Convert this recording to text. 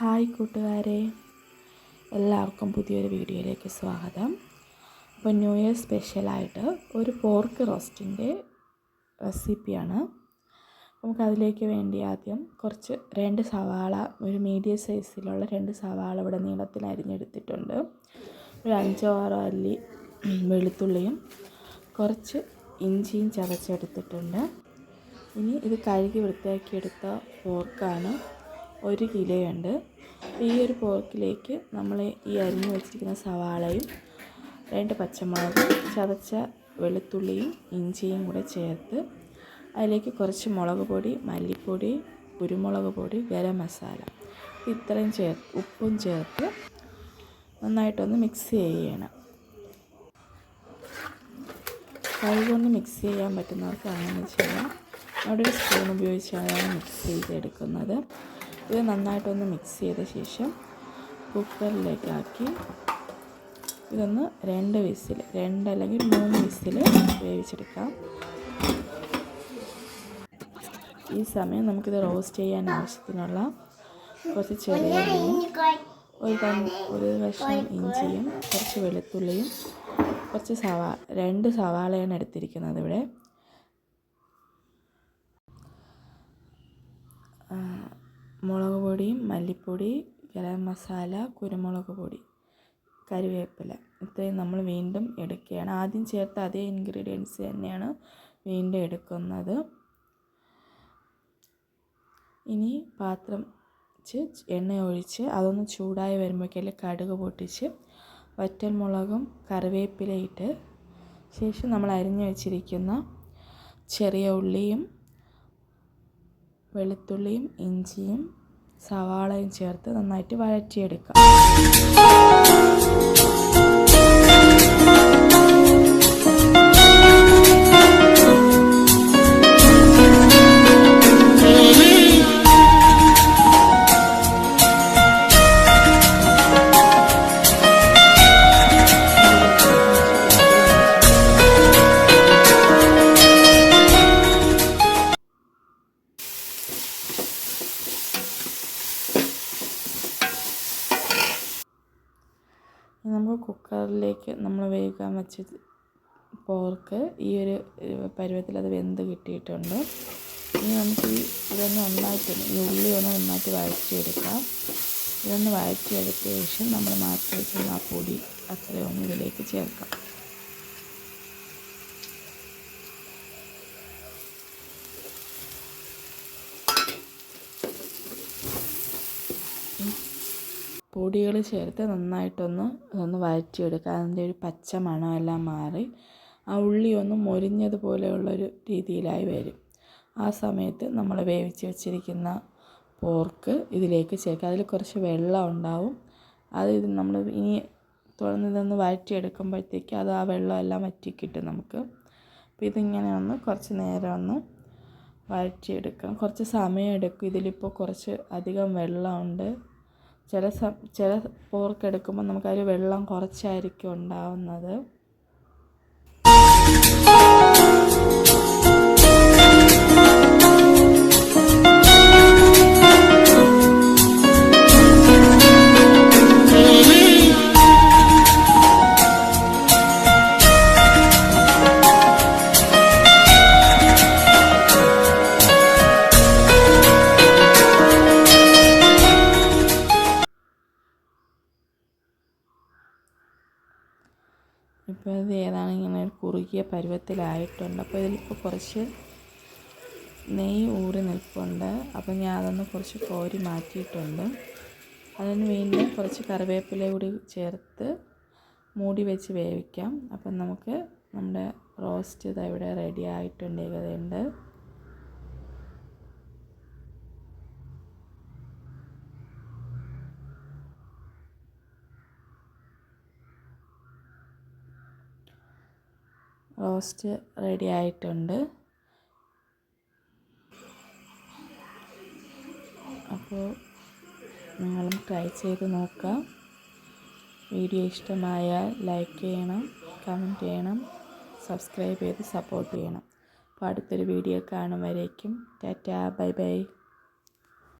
Hi കൂട്ടുകാരെ എല്ലാവർക്കും പുതിയൊരു വീഡിയോയിലേക്ക് സ്വാഗതം. അപ്പോൾ ന്യൂ ഇയർ സ്പെഷ്യലായിട്ട് ഒരു പോർക്ക് റോസ്റ്റിന്റെ റെസിപ്പിയാണ്. നമുക്കതിലേക്ക് വേണ്ടി ആദ്യം കുറച്ച് രണ്ട് സവാള ഒരു മീഡിയം സൈസിലുള്ള രണ്ട് സവാള ഇവിടെ നീളത്തിൽ അരിഞ്ഞെടുത്തിട്ടുണ്ട്. ഒരു അഞ്ചോ ആറോ അല്ലി വെളുത്തുള്ളിയും കുറച്ച് ഇഞ്ചിയും ചതച്ചെടുത്തിട്ടുണ്ട്. ഇനി ഇത് കഴുകി വൃത്തിയാക്കിയെടുത്ത പോർക്കാണ് ഒരു കിലോയുണ്ട്. ഈ ഒരു പോക്കിലേക്ക് നമ്മൾ ഈ അരിഞ്ഞു വെച്ചിരിക്കുന്ന സവാളയും രണ്ട് പച്ചമുളകും ചതച്ച വെളുത്തുള്ളിയും ഇഞ്ചിയും കൂടെ ചേർത്ത് അതിലേക്ക് കുറച്ച് മുളക് പൊടി മല്ലിപ്പൊടി കുരുമുളക് പൊടി ഗരം മസാല ഇത്രയും ചേർ ഉപ്പും ചേർത്ത് നന്നായിട്ടൊന്ന് മിക്സ് ചെയ്യണം. കഴിവൊന്ന് മിക്സ് ചെയ്യാൻ പറ്റുന്നവർക്ക് അങ്ങനെ ചെയ്യാം അവിടെ ഒരു സ്പൂൺ ഉപയോഗിച്ചാണ് മിക്സ് ചെയ്തെടുക്കുന്നത്. ഇത് നന്നായിട്ടൊന്ന് മിക്സ് ചെയ്ത ശേഷം കുക്കറിലേക്കാക്കി ഇതൊന്ന് രണ്ട് വിസിൽ രണ്ട് അല്ലെങ്കിൽ മൂന്ന് വിസിൽ വേവിച്ചെടുക്കാം. ഈ സമയം നമുക്കിത് റോസ്റ്റ് ചെയ്യാൻ ആവശ്യത്തിനുള്ള കുറച്ച് ചെറിയ ഒരു ഒരു കഷ്ണം ഇഞ്ചിയും കുറച്ച് വെളുത്തുള്ളിയും കുറച്ച് സവാ രണ്ട് സവാളയാണ് എടുത്തിരിക്കുന്നത് ഇവിടെ. മുളക് പൊടിയും മല്ലിപ്പൊടി ഗരം മസാല കുരുമുളക് പൊടി കറിവേപ്പില ഇത്രയും നമ്മൾ വീണ്ടും എടുക്കുകയാണ്. ആദ്യം ചേർത്ത അതേ ഇൻഗ്രീഡിയൻസ് തന്നെയാണ് വീണ്ടും എടുക്കുന്നത്. ഇനി പാത്രം വെച്ച് എണ്ണ ഒഴിച്ച് അതൊന്ന് ചൂടായി വരുമ്പോഴേക്കല്ലേ കടുക് പൊട്ടിച്ച് വറ്റൽ വറ്റൽമുളകും കറിവേപ്പിലയിട്ട് ശേഷം നമ്മൾ അരിഞ്ഞു വെച്ചിരിക്കുന്ന ചെറിയ ഉള്ളിയും വെളുത്തുള്ളിയും ഇഞ്ചിയും സവാളയും ചേർത്ത് നന്നായിട്ട് വഴറ്റിയെടുക്കാം. നമുക്ക് കുക്കറിലേക്ക് നമ്മൾ വേവിക്കാൻ വെച്ച പോർക്ക് ഈ ഒരു പരുവത്തിൽ അത് വെന്ത് കിട്ടിയിട്ടുണ്ട്. ഇനി നമുക്ക് ഈ ഇതൊന്ന് നന്നായിട്ട് ഈ ഉള്ളി ഒന്ന് നന്നായിട്ട് വഴറ്റിയെടുക്കാം. ഇതൊന്ന് വഴറ്റിയെടുത്ത ശേഷം നമ്മൾ മാറ്റി വെച്ചിരുന്ന ആ പൊടി അത്രയൊന്നും ഇതിലേക്ക് ചേർക്കാം. പൊടികൾ ചേർത്ത് നന്നായിട്ടൊന്ന് ഒന്ന് വഴറ്റിയെടുക്കുക. അതിന്റെ ഒരു പച്ച മണമെല്ലാം മാറി ആ ഉള്ളി ഒന്ന് മൊരിഞ്ഞതുപോലെയുള്ളൊരു രീതിയിലായി വരും. ആ സമയത്ത് നമ്മൾ വേവിച്ച് വെച്ചിരിക്കുന്ന പോർക്ക് ഇതിലേക്ക് ചേർക്കുക. അതിൽ കുറച്ച് വെള്ളം ഉണ്ടാവും. അത് ഇത് നമ്മൾ ഇനി തുറന്ന് ഇതൊന്ന് വഴറ്റിയെടുക്കുമ്പോഴത്തേക്ക് അത് ആ വെള്ളമെല്ലാം വറ്റി കിട്ടും നമുക്ക്. അപ്പോൾ ഇതിങ്ങനെ ഒന്ന് കുറച്ച് നേരം ഒന്ന് വഴറ്റിയെടുക്കാം. കുറച്ച് സമയം എടുക്കും. ഇതിലിപ്പോൾ കുറച്ച് അധികം വെള്ളമുണ്ട്. ചില ചില പോർക്ക് എടുക്കുമ്പോൾ നമുക്കതിൽ വെള്ളം കുറച്ചായിരിക്കും ഉണ്ടാവുന്നത്. ഇപ്പോൾ ഇത് ഏതാണ് ഇങ്ങനെ കുറുകിയ പരുവത്തിലായിട്ടുണ്ട്. അപ്പോൾ ഇതിലിപ്പോൾ കുറച്ച് നെയ്യ് ഊറി നിൽപ്പുണ്ട്. അപ്പോൾ ഞാൻ അതൊന്ന് കുറച്ച് കോരി മാറ്റിയിട്ടുണ്ട്. അതിന് വീണ്ടും കുറച്ച് കറിവേപ്പില കൂടി ചേർത്ത് മൂടി വെച്ച് വേവിക്കാം. അപ്പം നമുക്ക് നമ്മുടെ റോസ്റ്റ് ഇതാ ഇവിടെ റെഡി ആയിട്ടുണ്ട്. റോസ്റ്റ് റെഡി ആയിട്ടുണ്ട്. അപ്പോൾ നിങ്ങളും ട്രൈ ചെയ്ത് നോക്കാം. വീഡിയോ ഇഷ്ടമായാൽ ലൈക്ക് ചെയ്യണം കമന്റ് ചെയ്യണം സബ്സ്ക്രൈബ് ചെയ്ത് സപ്പോർട്ട് ചെയ്യണം. അപ്പോൾ അടുത്തൊരു വീഡിയോ കാണും വരേക്കും. Tata bye bye.